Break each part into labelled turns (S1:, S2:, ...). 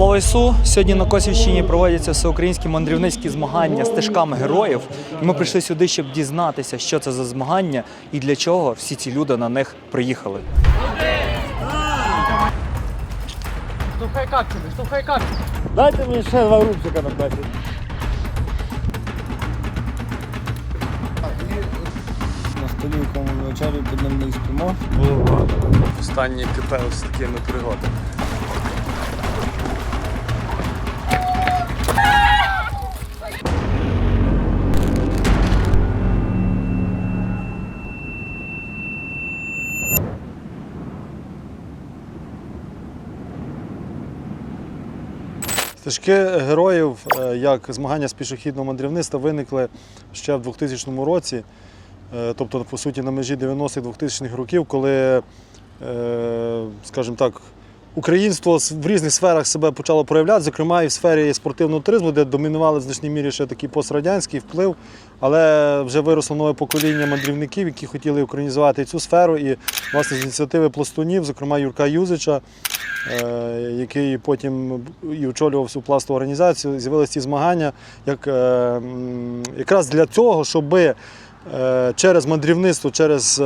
S1: Слава Ісу! Сьогодні на Косівщині проводяться всеукраїнські мандрівницькі змагання стежками героїв. І ми прийшли сюди, щоб дізнатися, що це за змагання і для чого всі ці люди на них приїхали.
S2: Штовхай капчуни, штовхай капчуни.
S3: Дайте мені ще два рубчика на 10. На столі, якому під ним не спимо.
S4: Останні КП з такими пригодами.
S5: Стежки героїв, е, як змагання з пішохідного мандрівництва, виникли ще в 2000 році, е, тобто, по суті, на межі 90-х-2000-х років, коли, е, скажімо так, українство в різних сферах себе почало проявляти, зокрема і в сфері спортивного туризму, де домінували в значній мірі ще такий пострадянський вплив, але вже виросло нове покоління мандрівників, які хотіли українізувати цю сферу. І власне з ініціативи пластунів, зокрема Юрка Юзича, е, який потім і очолював всю пластову організацію, з'явилися ці змагання як, е, якраз для цього, щоби е, через мандрівництво, через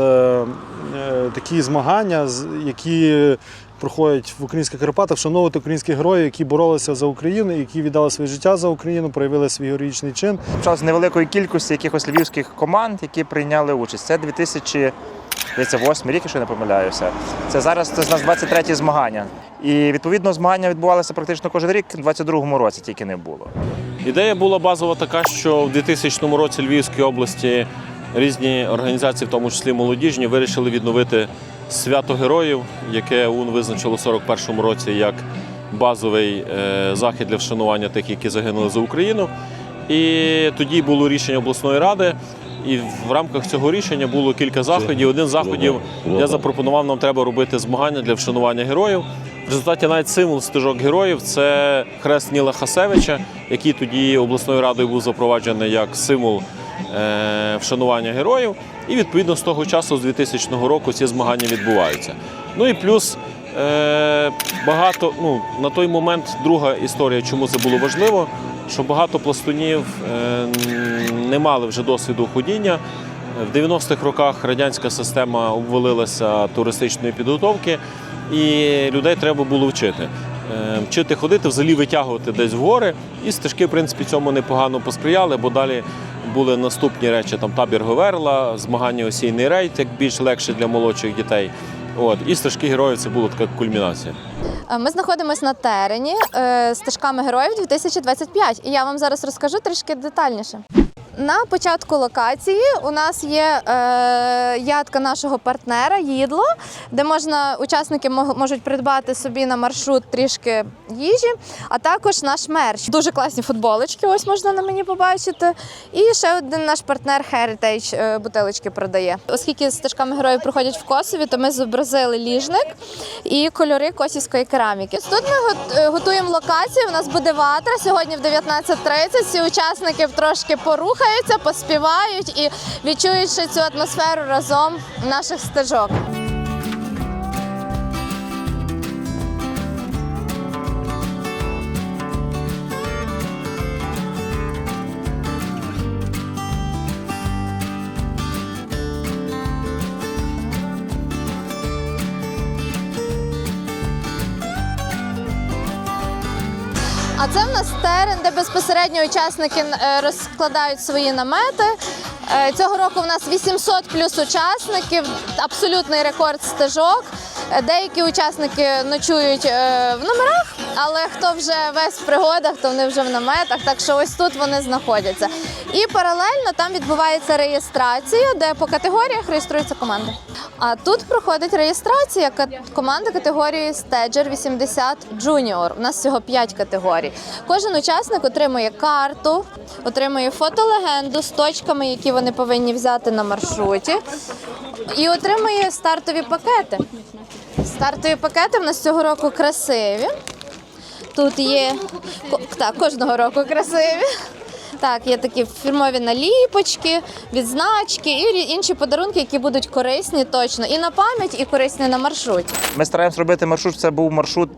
S5: такі змагання, які проходять в українських Карпатах, вшановувати українських героїв, які боролися за Україну, які віддали своє життя за Україну, проявили свій героїчний чин.
S6: час невеликої кількості якихось львівських команд, які прийняли участь. Це 2008 рік, якщо я не помиляюся. Це зараз це з нас 23 змагання. І відповідно змагання відбувалися практично кожен рік, у 22-му році тільки не було.
S7: Ідея була базова така, що в 2000 році Львівській області різні організації, в тому числі молодіжні, вирішили відновити свято героїв, яке ОУН визначило у 41-му році як базовий е, захід для вшанування тих, які загинули за Україну. І тоді було рішення обласної ради. І в рамках цього рішення було кілька заходів. Один з заходів я запропонував, нам треба робити змагання для вшанування героїв. В результаті навіть символ стежок героїв це хрест Ніла Хасевича, який тоді обласною радою був запроваджений як символ е, вшанування героїв. І відповідно з того часу, з 2000 року, ці змагання відбуваються. Ну і плюс е, багато, ну на той момент друга історія, чому це було важливо, що багато пластунів е, не мали вже досвіду ходіння. В 90-х роках радянська система обвалилася туристичної підготовки, і людей треба було вчити. Е, Вчити ходити, взагалі витягувати десь в гори. І стежки, в принципі, цьому непогано посприяли, бо далі були наступні речі: там табір Говерла, змагання осійний рейд, як більш легше для молодших дітей. От, і стежки героїв це була така кульмінація.
S8: Е, Ми знаходимося на терені е, стежками героїв 2025, і я вам зараз розкажу трішки детальніше. На початку локації у нас є е, ядка нашого партнера їдло, де можна учасники можуть придбати собі на маршрут трішки їжі, а також наш мерч. Дуже класні футболочки. Ось можна на мені побачити. І ще один наш партнер Heritage е, бутилочки продає. Оскільки стежками героїв проходять в Косові, то ми зобразили ліжник і кольори косівської кераміки. Тут ми е, готуємо локацію. У нас буде ватра сьогодні в 19.30. Всі учасники трошки порухаються, поспівають і відчують цю атмосферу разом наших стежок. А це в нас терен, де безпосередньо учасники е, розкладають свої намети. Е, Цього року в нас 800 плюс учасників, абсолютний рекорд стежок. Е, Деякі учасники ночують в номерах, але хто вже весь в пригодах, то вони вже в наметах. Так що ось тут вони знаходяться. І паралельно там відбувається реєстрація, де по категоріях реєструються команди. А тут проходить реєстрація команди категорії Stager 80 Junior. У нас всього 5 категорій. Кожен учасник отримує карту, отримує фотолегенду з точками, які вони повинні взяти на маршруті, і отримує стартові пакети. Стартові пакети в нас цього року красиві. Тут є так, кожного року красиві. Так, є такі фірмові наліпочки, відзначки і інші подарунки, які будуть корисні точно і на пам'ять, і корисні на маршруті.
S6: Ми стараємося робити маршрут. Це був маршрут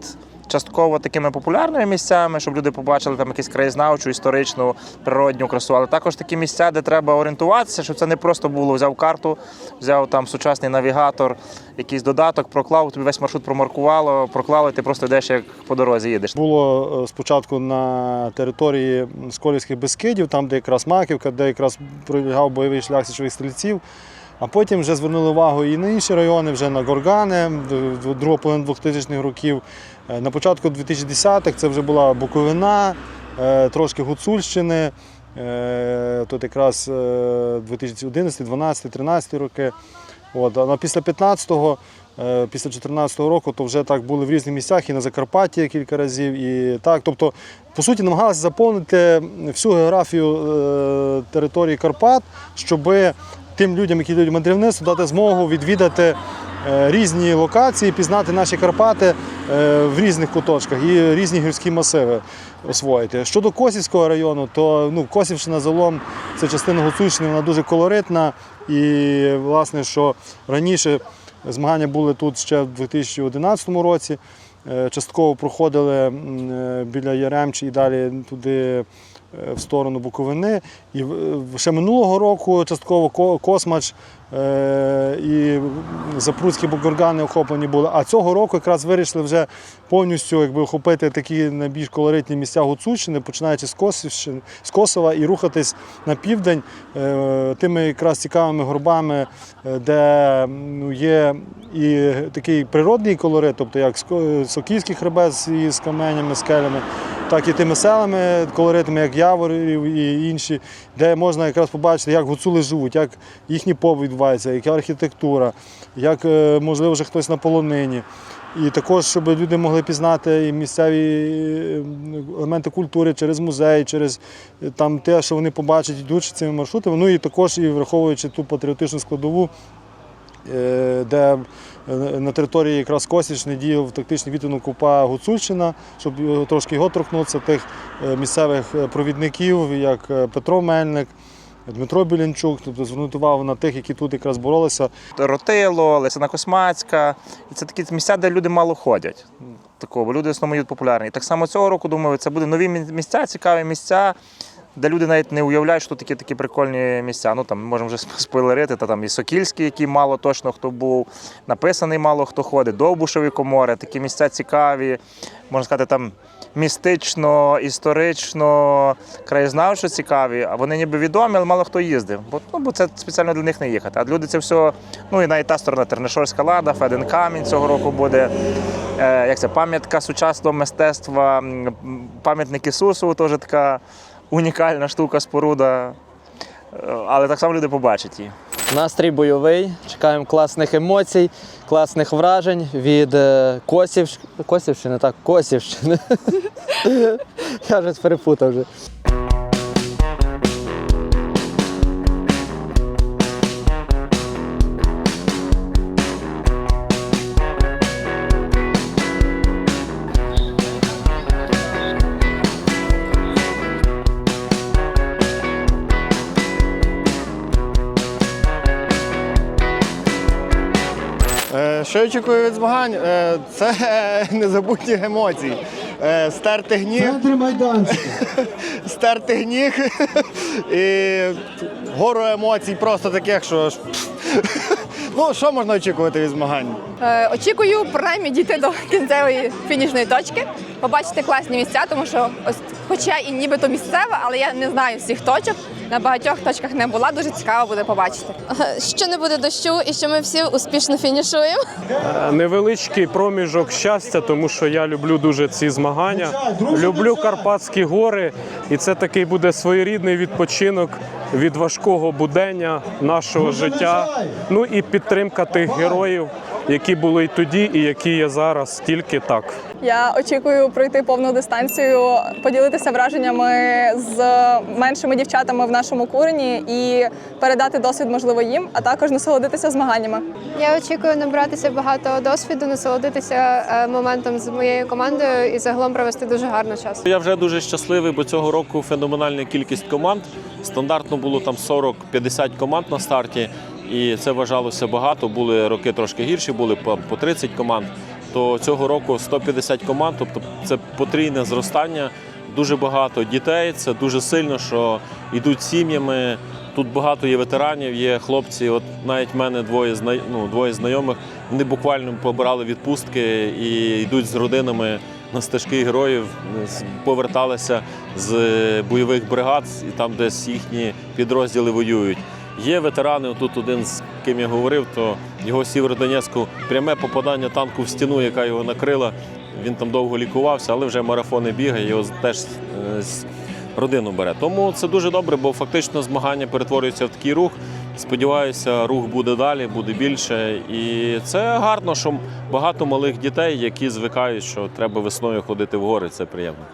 S6: частково такими популярними місцями, щоб люди побачили там якусь краєзнавчу, історичну, природню красу, але також такі місця, де треба орієнтуватися, щоб це не просто було взяв карту, взяв там сучасний навігатор, якийсь додаток, проклав, тобі весь маршрут промаркувало, проклало, і ти просто йдеш як по дорозі їдеш.
S5: Було е, спочатку на території Сколівських Бескидів, там, де якраз Маківка, де якраз пролягав бойовий шлях січових стрільців. А потім вже звернули увагу і на інші райони, вже на Горгани, д- другу половину 2000-х років. Е, На початку 2010-х це вже була Буковина, е, трошки Гуцульщини. Е, Тут якраз е, 2011, 12, 13 роки. От, а після 15-го, е, після 14-го року, то вже так були в різних місцях і на Закарпатті кілька разів. І так, тобто, по суті, намагалися заповнити всю географію території Карпат, щоб тим людям, які йдуть в мандрівництво, дати змогу відвідати різні локації, пізнати наші Карпати е, в різних куточках і різні гірські масиви освоїти. Щодо Косівського району, то ну, Косівщина загалом це частина Гуцульщини, вона дуже колоритна. І власне, що раніше змагання були тут ще в 2011 році. Е, Частково проходили е, біля Яремчі і далі туди е, в сторону Буковини. І в- ще минулого року частково Космач е, і Запруцькі Бугоргани охоплені були. А цього року якраз вирішили вже повністю якби, охопити такі найбільш колоритні місця Гуцульщини, починаючи з з Косова і рухатись на південь е, тими якраз цікавими горбами, е, де ну, є і такий природний колорит, тобто як Сокільський хребет з каменями, скелями, так і тими селами колоритами, як Яворів і інші, де можна якраз побачити, як гуцули живуть, як їхній побут відбувається, яка архітектура, як е, можливо вже хтось на полонині. І також, щоб люди могли пізнати і місцеві е, елементи культури через музей, через е, там те, що вони побачать, йдучи цими маршрутами. Ну і також і враховуючи ту патріотичну складову, де е, на території якраз Косічни діяв тактичний відтинок КУПА Гуцульщина, щоб трошки його торкнутися, тих е, місцевих е, провідників, як е, Петро Мельник. Дмитро Білянчук, тобто звернути увагу на тих, які тут якраз боролися.
S6: Ротило, Лесина Космацька. Це такі місця, де люди мало ходять. Такого, люди в основному популярні. І так само цього року, думаю, це будуть нові місця, цікаві місця, де люди навіть не уявляють, що такі такі прикольні місця. Ну там можемо вже спойлерити, та там і Сокільський, який мало точно хто був, написаний мало хто ходить, Довбушеві комори, такі місця цікаві, можна сказати, там містично, історично, краєзнавчо цікаві, а вони ніби відомі, але мало хто їздив. Бо, ну, бо це спеціально для них не їхати. А люди це все, ну і навіть та сторона Тернишорська лада, Феден Камінь цього року буде. Е, як це, пам'ятка сучасного мистецтва, пам'ятник Ісусу, теж така унікальна штука, споруда. Е, Але так само люди побачать її.
S2: Настрій бойовий, чекаємо класних емоцій, класних вражень від Косівщ... Косівщини, так, Косівщини. Я вже перепутав вже.
S9: Очікую від змагань? Е, Це незабутні емоції. Е, Стерти гніг. Стерти гніг. І гору емоцій просто таких, що. Ну, що можна очікувати від змагань?
S10: Е, Очікую принаймні дійти до кінцевої фінішної точки, побачити класні місця, тому що ось, хоча і нібито місцева, але я не знаю всіх точок. На багатьох точках не була. Дуже цікаво буде побачити.
S8: Що не буде дощу і що ми всі успішно фінішуємо.
S11: невеличкий проміжок щастя, тому що я люблю дуже ці змагання. Люблю Карпатські гори, і це такий буде своєрідний відпочинок від важкого будення нашого життя. Ну і підтримка тих героїв, які були й тоді, і які є зараз, тільки так.
S10: Я очікую пройти повну дистанцію, поділитися враженнями з меншими дівчатами в нашому курені і передати досвід, можливо, їм, а також насолодитися змаганнями.
S12: Я очікую набратися багато досвіду, насолодитися е, моментом з моєю командою і загалом провести дуже гарно час.
S7: Я вже дуже щасливий, бо цього року феноменальна кількість команд. Стандартно було там 40-50 команд на старті, і це вважалося багато. Були роки трошки гірші, були по по 30 команд. то цього року 150 команд, тобто це потрійне зростання. Дуже багато дітей. Це дуже сильно, що йдуть сім'ями. Тут багато є ветеранів, є хлопці. От навіть в мене двоє ну, двоє знайомих. Вони буквально побирали відпустки і йдуть з родинами на стежки героїв, поверталися з бойових бригад, і там десь їхні підрозділи воюють. Є ветерани, тут один з ким я говорив, то його Сєвєродонецьку пряме попадання танку в стіну, яка його накрила. Він там довго лікувався, але вже марафони бігає, його теж е, родину бере. Тому це дуже добре, бо фактично змагання перетворюється в такий рух. Сподіваюся, рух буде далі, буде більше. І це гарно, що багато малих дітей, які звикають, що треба весною ходити в гори. Це приємно.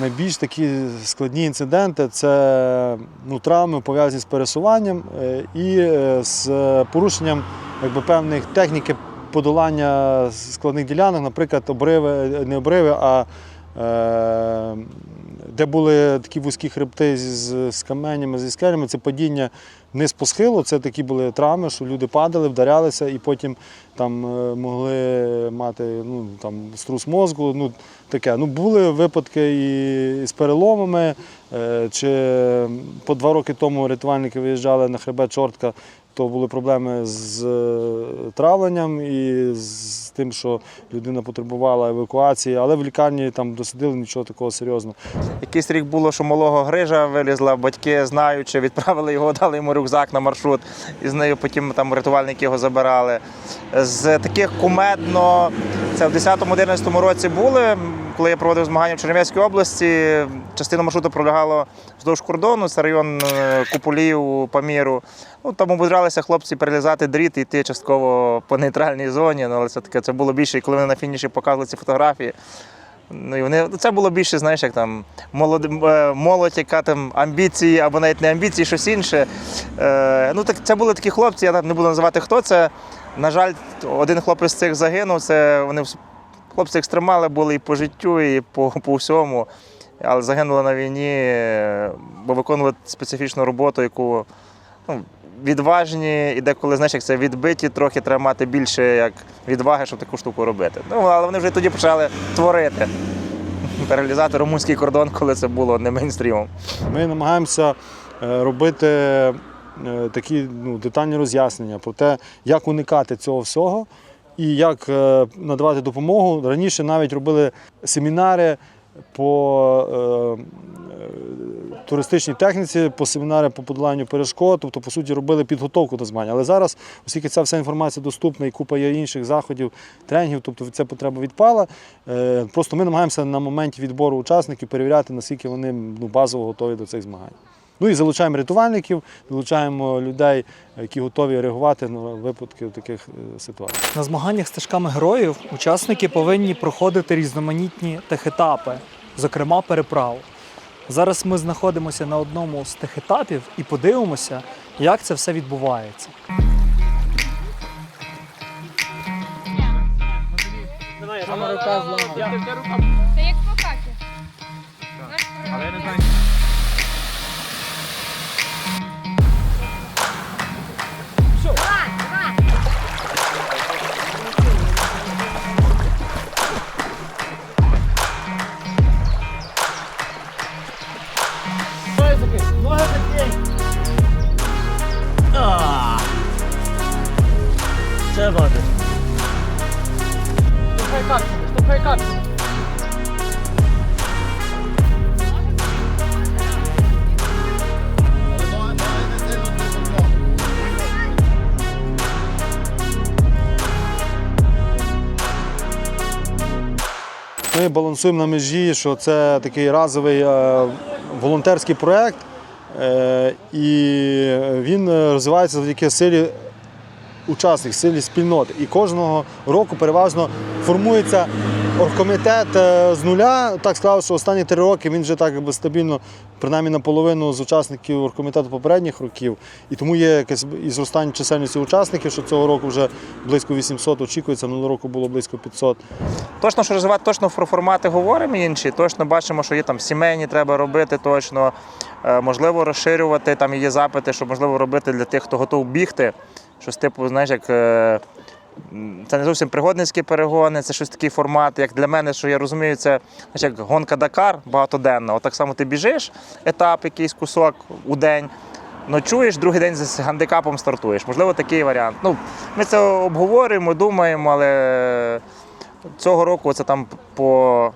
S5: Найбільш такі складні інциденти це ну, травми пов'язані з пересуванням е, і е, з порушенням якби, певних техніки подолання складних ділянок, наприклад, обриви, не обриви, а е, де були такі вузькі хребти з, з каменями, зі скелями, це падіння вниз по схилу. Це такі були травми, що люди падали, вдарялися і потім там е, могли мати ну, там, струс мозку. Ну, таке. Ну, були випадки і з переломами. е, Чи по два роки тому рятувальники виїжджали на хребет Чортка, то були проблеми з е, травленням і з тим, що людина потребувала евакуації, але в лікарні там досидили нічого такого серйозного.
S6: Якийсь рік було, що малого грижа вилізла, батьки знаючи, відправили його, дали йому рюкзак на маршрут, і з нею потім там рятувальники його забирали. З таких кумедно, це в 10-11 році були, коли я проводив змагання в Чернівецькій області. Частина маршруту пролягала вздовж кордону, це район е, Куполів, Паміру. Ну, там ободралися хлопці перелізати дріт і йти частково по нейтральній зоні. Ну, але все-таки це було більше, і коли вони на фініші показували ці фотографії. Ну, і вони, це було більше, знаєш, як там молод, е, молодь, яка там амбіції або навіть не амбіції, щось інше. Е, ну, так, це були такі хлопці, я не буду називати хто це. На жаль, один хлопець з цих загинув. Це вони хлопці екстремали були і по життю, і по, по всьому. Але загинули на війні, бо виконували специфічну роботу, яку ну, відважні, і деколи, знаєш, як це відбиті, трохи треба мати більше як відваги, щоб таку штуку робити. Ну, але вони вже тоді почали творити. Перелізати румунський кордон, коли це було не мейнстрімом.
S5: Ми намагаємося е, робити е, такі ну, детальні роз'яснення про те, як уникати цього всього і як е, надавати допомогу. Раніше навіть робили семінари по е, е, туристичній техніці, по семінари по подоланню перешкод, тобто, по суті, робили підготовку до змагань. Але зараз, оскільки ця вся інформація доступна і купа є інших заходів, тренінгів, тобто ця потреба відпала. Просто ми намагаємося на моменті відбору учасників перевіряти, наскільки вони ну, базово готові до цих змагань. Ну і залучаємо рятувальників, залучаємо людей, які готові реагувати на випадки таких е, ситуацій.
S1: На змаганнях стежками героїв учасники повинні проходити різноманітні техетапи, зокрема переправу. Зараз ми знаходимося на одному з тих етапів і подивимося, як це все відбувається.
S5: Ми балансуємо на межі, що це такий разовий е, волонтерський проєкт, е, і він розвивається завдяки силі учасників, силі спільноти. І кожного року переважно формується оргкомітет е, з нуля так склав, що останні три роки він вже так стабільно, принаймні наполовину з учасників оргкомітету попередніх років. І тому є якесь і зростання чисельності учасників, що цього року вже близько 800 очікується, минулого року було близько 500.
S6: Точно, що розвивати, точно про формати говоримо інші. Точно бачимо, що є там сімейні, треба робити точно. Е, Можливо, розширювати. Там є запити, що можливо робити для тих, хто готов бігти. Щось типу, знаєш, як. Це не зовсім пригодницькі перегони, це щось такий формат, як для мене, що я розумію, це знаєш, як гонка Дакар багатоденна. От так само ти біжиш, етап, якийсь кусок у день, ночуєш, другий день з гандикапом стартуєш. Можливо, такий варіант. Ну, ми це обговорюємо, думаємо, але цього року це там по.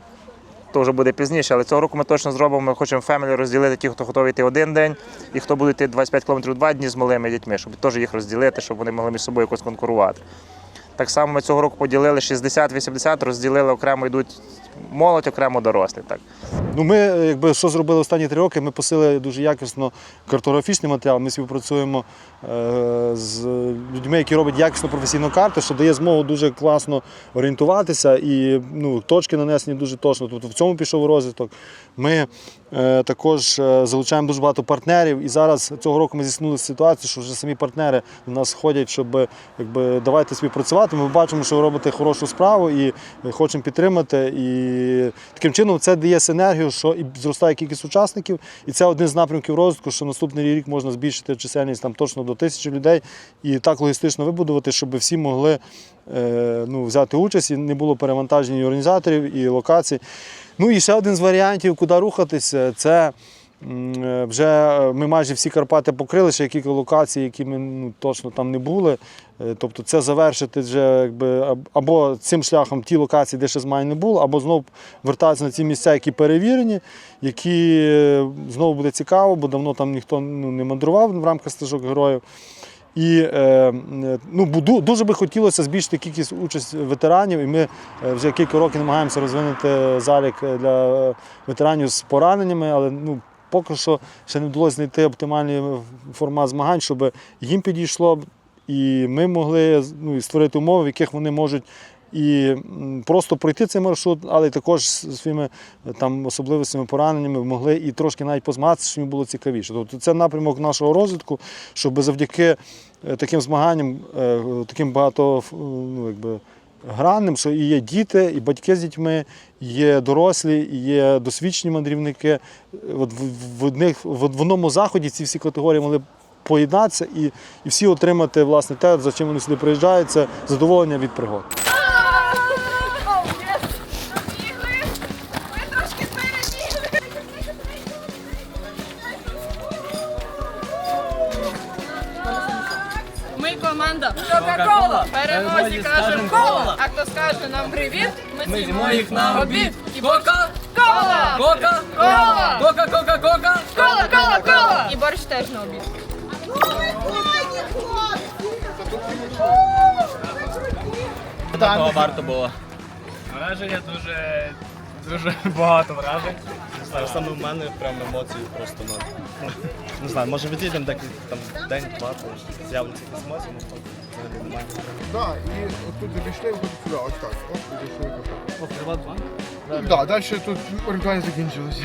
S6: То вже буде пізніше, але цього року ми точно зробимо. Ми хочемо фемілі розділити ті, хто готовий йти один день, і хто буде йти 25 км два дні з малими дітьми, щоб теж їх розділити, щоб вони могли між собою якось конкурувати. Так само ми цього року поділили 60-80, розділили окремо йдуть молодь, окремо дорослі. Так.
S5: Ну, ми, якби що зробили останні три роки, ми посили дуже якісно картографічний матеріал. Ми співпрацюємо з людьми, які роблять якісно професійну карту, що дає змогу дуже класно орієнтуватися і ну, точки нанесені дуже точно. Тобто в цьому пішов розвиток. Ми е, також е, залучаємо дуже багато партнерів. І зараз цього року ми зіткнули ситуацію, що вже самі партнери до нас ходять, щоб якби, давайте співпрацювати. Ми бачимо, що ви робите хорошу справу і хочемо підтримати. І таким чином це дає синергію, що і зростає кількість учасників, і це один з напрямків розвитку, що наступний рік можна збільшити чисельність там точно до тисячі людей і так логістично вибудувати, щоб всі могли е, ну, взяти участь і не було перевантажень організаторів, і локацій. Ну і ще один з варіантів, куди рухатися, це. е, Вже е, ми майже всі Карпати покрили, ще кілька локацій, які ми ну, точно там не були. Е, Тобто це завершити вже якби або цим шляхом ті локації, де ще змагань не було, або знову вертатися на ті місця, які перевірені, які е, знову буде цікаво, бо давно там ніхто ну, не мандрував в рамках стежок героїв. І е, ну, дуже би хотілося збільшити кількість участь ветеранів, і ми вже кілька років намагаємося розвинути залік для ветеранів з пораненнями, але ну, поки що ще не вдалося знайти оптимальний формат змагань, щоб їм підійшло, і ми могли ну, створити умови, в яких вони можуть і просто пройти цей маршрут, але також своїми е, там особливостями, пораненнями могли і трошки навіть позмагатися, щоб їм було цікавіше. Тобто це напрямок нашого розвитку, щоб завдяки е, таким змаганням, е, таким багато ну, якби, гранним, що і є діти, і батьки з дітьми, є дорослі, і є досвідчені мандрівники. От в, в, в, в одному заході ці всі категорії могли поєднатися і, і всі отримати власне те, за чим вони сюди приїжджають, це задоволення від пригод.
S10: Ми команда Кока-Кола. Переможці кажемо кола. А хто скаже нам привіт, ми з'їмо їх на обід. І Кока-Кола! Кока-Кола! Кока-Кока-Кока! Кола-Кола-Кола! І борщ теж на обід.
S3: Того варто було. Враження дуже, дуже багато вражень. Не знаю, саме в мене прям емоції просто ну, не знаю, може відійдемо декілька там день-два, то з'являться якісь емоції, ну то взагалі немає.
S13: Да, і отут обійшли, виходить сюди, ось так. Оп, підійшли.
S3: О, приват два?
S13: Да, далі тут орієнтування закінчилося.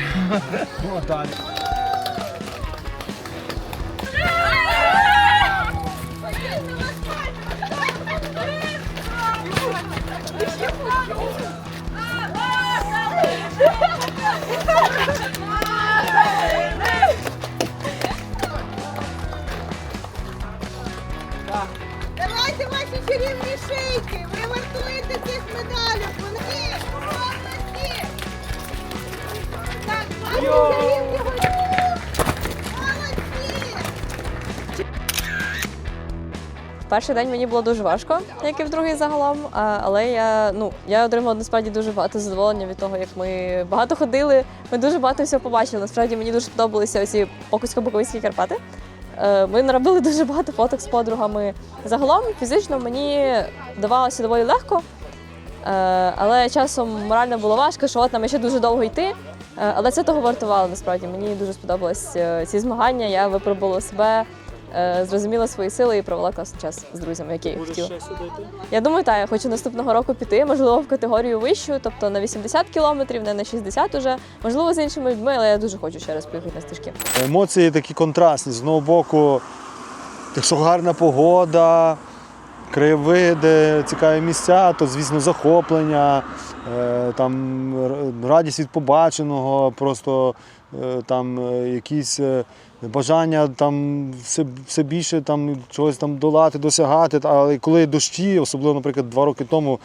S3: Ну, далі.
S14: Перший день мені було дуже важко, як і в другий загалом. Але я ну я отримала насправді дуже багато задоволення від того, як ми багато ходили. Ми дуже багато всього побачили. Насправді мені дуже сподобалися оці Покусько-Буковицькі Карпати. Е, Ми наробили дуже багато фоток з подругами. Загалом фізично мені давалося доволі легко, Е, але часом морально було важко, що от нам ще дуже довго йти. Е, Але це того вартувало насправді. Мені дуже сподобались ці змагання. Я випробувала себе зрозуміла свої сили і провела класний час з друзями, які я хотіла. Я думаю, так, я хочу наступного року піти, можливо, в категорію вищу, тобто на 80 кілометрів, не на 60 уже, можливо, з іншими людьми, але я дуже хочу ще раз поїхати на стежки.
S5: Емоції такі контрастні. З одного боку, якщо гарна погода, краєвиди, цікаві місця, то, звісно, захоплення, е, там, радість від побаченого, просто е, там, е, якісь е, бажання там, все, все більше там, чогось там долати, досягати. Але коли дощі, особливо, наприклад, два роки тому.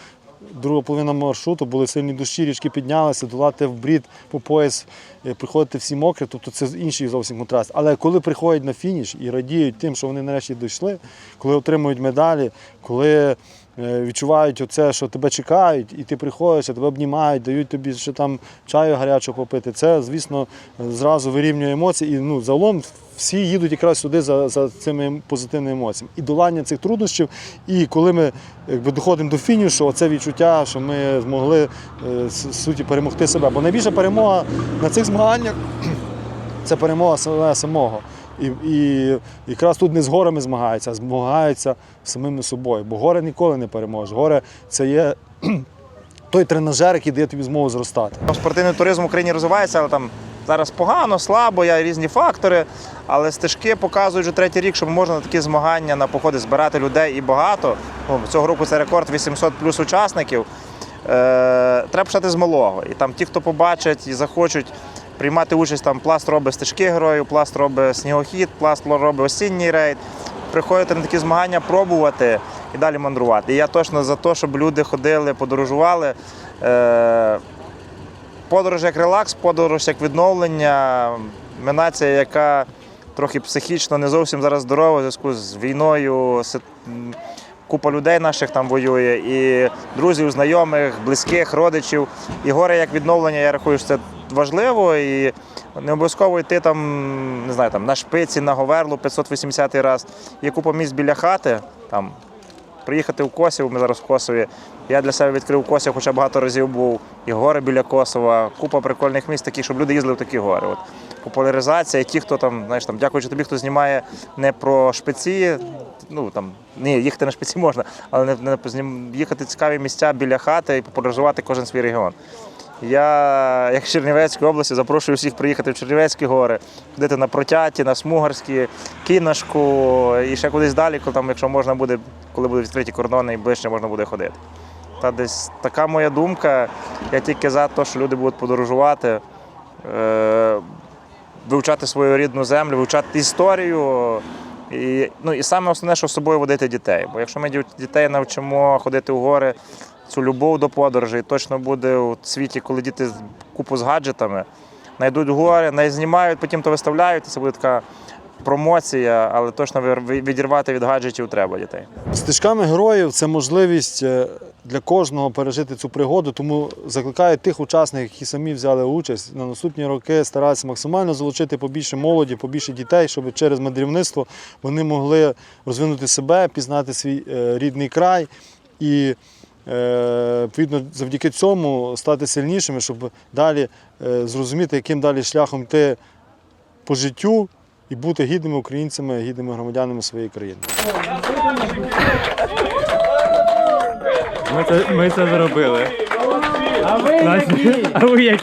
S5: Друга половина маршруту були сильні дощі, річки піднялися, долати в брід по пояс, е, приходити всі мокрі, тобто це інший зовсім контраст. Але коли приходять на фініш і радіють тим, що вони нарешті дійшли, коли отримують медалі, коли е, відчувають оце, що тебе чекають, і ти приходиш, тебе обнімають, дають тобі ще там чаю гарячого попити. Це, звісно, зразу вирівнює емоції. І ну, загалом всі їдуть якраз сюди за, за цими позитивними емоціями. І долання цих труднощів. І коли ми якби, доходимо до фінішу, оце відчуття, що ми змогли е, суті перемогти себе. Бо найбільша перемога на цих змаганнях це перемога себе самого. І, і якраз тут не з горами змагаються, а змагаються самими собою. Бо горе ніколи не переможеш. Горе це є той тренажер, який дає тобі змогу зростати.
S6: Спортивний туризм в Україні розвивається, але там зараз погано, слабо, є різні фактори. Але стежки показують вже третій рік, що можна на такі змагання на походи збирати людей і багато. Ну, цього року це рекорд 800 плюс учасників. Е, треба почати з малого. І там ті, хто побачать і захочуть приймати участь, там пласт робить стежки героїв, пласт робить снігохід, пласт робить осінній рейд. Приходити на такі змагання, пробувати і далі мандрувати. І я точно за те, щоб люди ходили, подорожували. Е, Подорож як релакс, подорож як відновлення. Ми нація, яка трохи психічно не зовсім зараз здорова в зв'язку з війною. Купа людей наших там воює, і друзів, знайомих, близьких, родичів. І горе як відновлення, я рахую, що це важливо. І не обов'язково йти там, не знаю, там на шпиці, на Говерлу 580 раз. Є купа місць біля хати. Там приїхати в Косів, ми зараз в Косові. Я для себе відкрив Косів, хоча багато разів був. І гори біля Косова, купа прикольних місць, такі, щоб люди їздили в такі гори. От. Популяризація, ті, хто там, знаєш, там, дякуючи тобі, хто знімає не про шпиці, ну там, ні, їхати на шпиці можна, але не, не їхати цікаві місця біля хати і популяризувати кожен свій регіон. Я, як з Чернівецької області, запрошую всіх приїхати в Чернівецькі гори, ходити на Протяті, на Смугарські, Кіношку і ще кудись далі, коли там, якщо можна буде, коли будуть відкриті кордони і ближче можна буде ходити. Та десь така моя думка. Я тільки за те, що люди будуть подорожувати, е, вивчати свою рідну землю, вивчати історію. І, ну, і саме основне, що з собою водити дітей. Бо якщо ми дітей навчимо ходити в гори, цю любов до подорожей, точно буде у світі, коли діти купу з гаджетами, знайдуть гори, не знімають, потім то виставляють, це буде така промоція, але точно відірвати від гаджетів треба дітей.
S5: Стежками героїв це можливість е, для кожного пережити цю пригоду, тому закликаю тих учасників, які самі взяли участь на наступні роки, старатися максимально залучити побільше молоді, побільше дітей, щоб через мандрівництво вони могли розвинути себе, пізнати свій е, рідний край і. Е, Відповідно, завдяки цьому стати сильнішими, щоб далі е, зрозуміти, яким далі шляхом йти по життю і бути гідними українцями, гідними громадянами своєї країни.
S15: Ми це, ми це зробили. А ви які? А ви які?